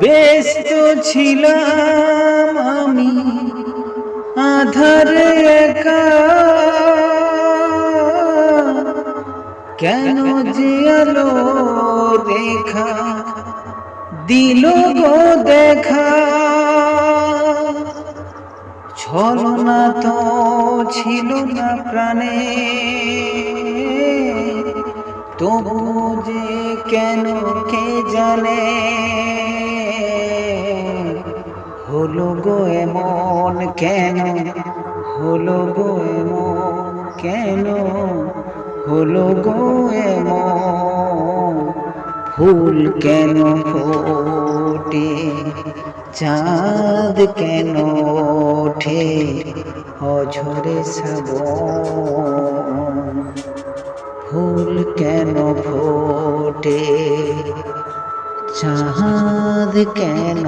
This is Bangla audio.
ব্যস্ত ছিলাম আমি, আধারে একা। কেন যে আলো দেখা দিল গো দেখা? ছলনা তো ছিল না প্রাণে, তবু যে কেন কে জানে? হলো গো এমন কেন? হলো গো এমন কেন? হলো গো এমন ফুল কেন ফোটে? চাঁদ কেন ওঠে? অঝরে সব ফুল কেন ফোটে? চাঁদ কেন